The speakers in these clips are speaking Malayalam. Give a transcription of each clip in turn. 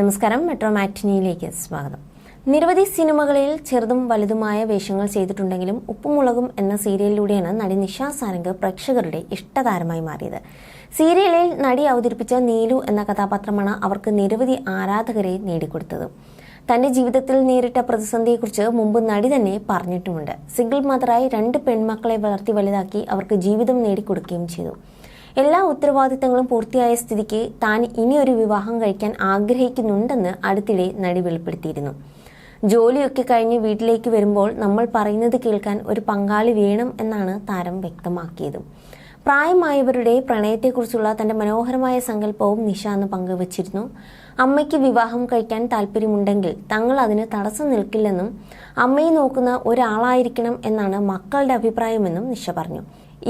നമസ്കാരം. മെട്രോ മാറ്റിനിയിലേക്ക് സ്വാഗതം. നിരവധി സിനിമകളിൽ ചെറുതും വലുതുമായ വേഷങ്ങൾ ചെയ്തിട്ടുണ്ടെങ്കിലും ഉപ്പുമുളകും എന്ന സീരിയലിലൂടെയാണ് നടി നിഷ സാരംഗ് പ്രേക്ഷകരുടെ ഇഷ്ടതാരമായി മാറിയത്. സീരിയലിൽ നടി അവതരിപ്പിച്ച നീലു എന്ന കഥാപാത്രമാണ് അവർക്ക് നിരവധി ആരാധകരെ നേടിക്കൊടുത്തത്. തന്റെ ജീവിതത്തിൽ നേരിട്ട പ്രതിസന്ധിയെക്കുറിച്ച് മുമ്പ് നടി തന്നെ പറഞ്ഞിട്ടുമുണ്ട്. സിംഗിൾ മദറായി രണ്ട് പെൺമക്കളെ വളർത്തി വലുതാക്കി അവർക്ക് ജീവിതം നേടിക്കൊടുക്കുകയും ചെയ്തു. എല്ലാ ഉത്തരവാദിത്തങ്ങളും പൂർത്തിയായ സ്ഥിതിക്ക് താൻ ഇനിയൊരു വിവാഹം കഴിക്കാൻ ആഗ്രഹിക്കുന്നുണ്ടെന്ന് അടുത്തിടെ നടി വെളിപ്പെടുത്തിയിരുന്നു. ജോലിയൊക്കെ കഴിഞ്ഞ് വീട്ടിലേക്ക് വരുമ്പോൾ നമ്മൾ പറയുന്നത് കേൾക്കാൻ ഒരു പങ്കാളി വേണം എന്നാണ് താരം വ്യക്തമാക്കിയത്. പ്രായമായവരുടെ പ്രണയത്തെക്കുറിച്ചുള്ള തന്റെ മനോഹരമായ സങ്കല്പവും നിഷ അന്ന് പങ്കുവച്ചിരുന്നു. അമ്മയ്ക്ക് വിവാഹം കഴിക്കാൻ താല്പര്യമുണ്ടെങ്കിൽ തങ്ങൾ അതിന് തടസ്സം നിൽക്കില്ലെന്നും അമ്മയെ നോക്കുന്ന ഒരാളായിരിക്കണം എന്നാണ് മക്കളുടെ അഭിപ്രായമെന്നും നിഷ പറഞ്ഞു.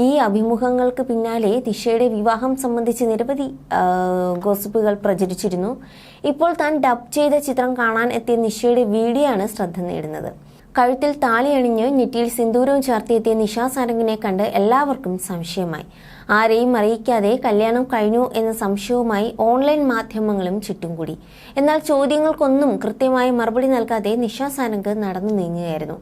ഈ അഭിമുഖങ്ങൾക്ക് പിന്നാലെ ദിശയുടെ വിവാഹം സംബന്ധിച്ച് നിരവധി ഗോസിപ്പുകൾ പ്രചരിച്ചിരുന്നു. ഇപ്പോൾ താൻ ഡബ് ചെയ്ത ചിത്രം കാണാൻ എത്തിയ നിഷയുടെ വീഡിയോ ആണ് ശ്രദ്ധ നേടുന്നത്. കഴുത്തിൽ താലി അണിഞ്ഞ് നെറ്റിയിൽ സിന്ദൂരവും ചേർത്തിയെത്തിയ നിഷാ സാരംഗിനെ കണ്ട് എല്ലാവർക്കും സംശയമായി. ആരെയും അറിയിക്കാതെ കല്യാണം കഴിഞ്ഞു എന്ന സംശയവുമായി ഓൺലൈൻ മാധ്യമങ്ങളും ചുറ്റും കൂടി എന്നാൽ ചോദ്യങ്ങൾക്കൊന്നും കൃത്യമായി മറുപടി നൽകാതെ നിഷാ സാരംഗ് നടന്നു നീങ്ങുകയായിരുന്നു.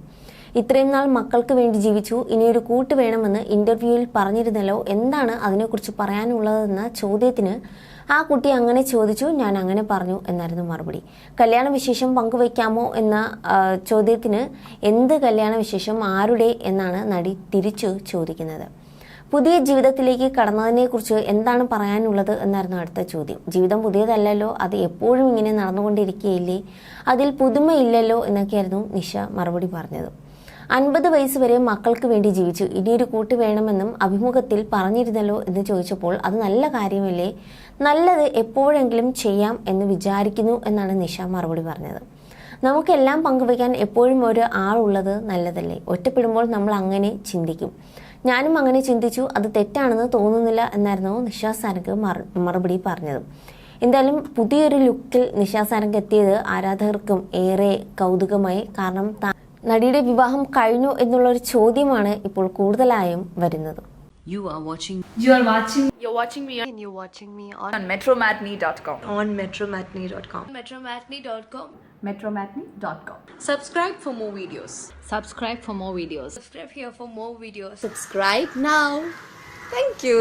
ഇത്രയും നാൾ മക്കൾക്ക് വേണ്ടി ജീവിച്ചു. ഇനിയൊരു കൂട്ട് വേണമെന്ന് ഇന്റർവ്യൂവിൽ പറഞ്ഞിരുന്നല്ലോ. എന്താണ് അതിനെക്കുറിച്ച് പറയാനുള്ളതെന്ന ചോദ്യത്തിന് ആ കുട്ടി അങ്ങനെ ചോദിച്ചു ഞാൻ അങ്ങനെ പറഞ്ഞു എന്നായിരുന്നു മറുപടി. കല്യാണ വിശേഷം പങ്കുവയ്ക്കാമോ എന്ന ചോദ്യത്തിന് എന്ത് കല്യാണ വിശേഷം ആരുടെ എന്നാണ് നടി തിരിച്ചു ചോദിക്കുന്നത്. പുതിയ ജീവിതത്തിലേക്ക് കടന്നതിനെക്കുറിച്ച് എന്താണ് പറയാനുള്ളത് എന്നായിരുന്നു അടുത്ത ചോദ്യം. ജീവിതം പുതിയതല്ലല്ലോ അത് എപ്പോഴും ഇങ്ങനെ നടന്നുകൊണ്ടിരിക്കുകയില്ലേ? അതിൽ പുതുമയില്ലല്ലോ എന്നൊക്കെയായിരുന്നു നിഷ മറുപടി പറഞ്ഞത്. അൻപത് വയസ്സ് വരെ മക്കൾക്ക് വേണ്ടി ജീവിച്ചു. ഇനിയൊരു കൂട്ട് വേണമെന്നും അഭിമുഖത്തിൽ പറഞ്ഞിരുന്നല്ലോ എന്ന് ചോദിച്ചപ്പോൾ അത് നല്ല കാര്യമല്ലേ? നല്ലത് എപ്പോഴെങ്കിലും ചെയ്യാം എന്ന് വിചാരിക്കുന്നു എന്നാണ് നിഷ മറുപടി പറഞ്ഞത്. നമുക്കെല്ലാം പങ്കുവയ്ക്കാൻ എപ്പോഴും ഒരു ആളുള്ളത് നല്ലതല്ലേ? ഒറ്റപ്പെടുമ്പോൾ നമ്മൾ അങ്ങനെ ചിന്തിക്കും. ഞാനും അങ്ങനെ ചിന്തിച്ചു. അത് തെറ്റാണെന്ന് തോന്നുന്നില്ല എന്നായിരുന്നു നിഷാ സാരംഗ് മറു- മറുപടി പറഞ്ഞത്. എന്തായാലും പുതിയൊരു ലുക്കിൽ നിഷാ സാരംഗ് എത്തിയത് ആരാധകർക്കും ഏറെ കൗതുകമായി. കാരണം നടിയുടെ വിവാഹം കഴിഞ്ഞു എന്നുള്ള ഒരു ചോദ്യമാണ് ഇപ്പോൾ കൂടുതലായും വരുന്നത് You are watching You are watching You're watching me and you're watching me on, on metromatney.com. on metromatney.com. metromatney.com. Metromatney.com. Subscribe for more videos. Subscribe for more videos. Subscribe here for more videos. Subscribe now. Thank you.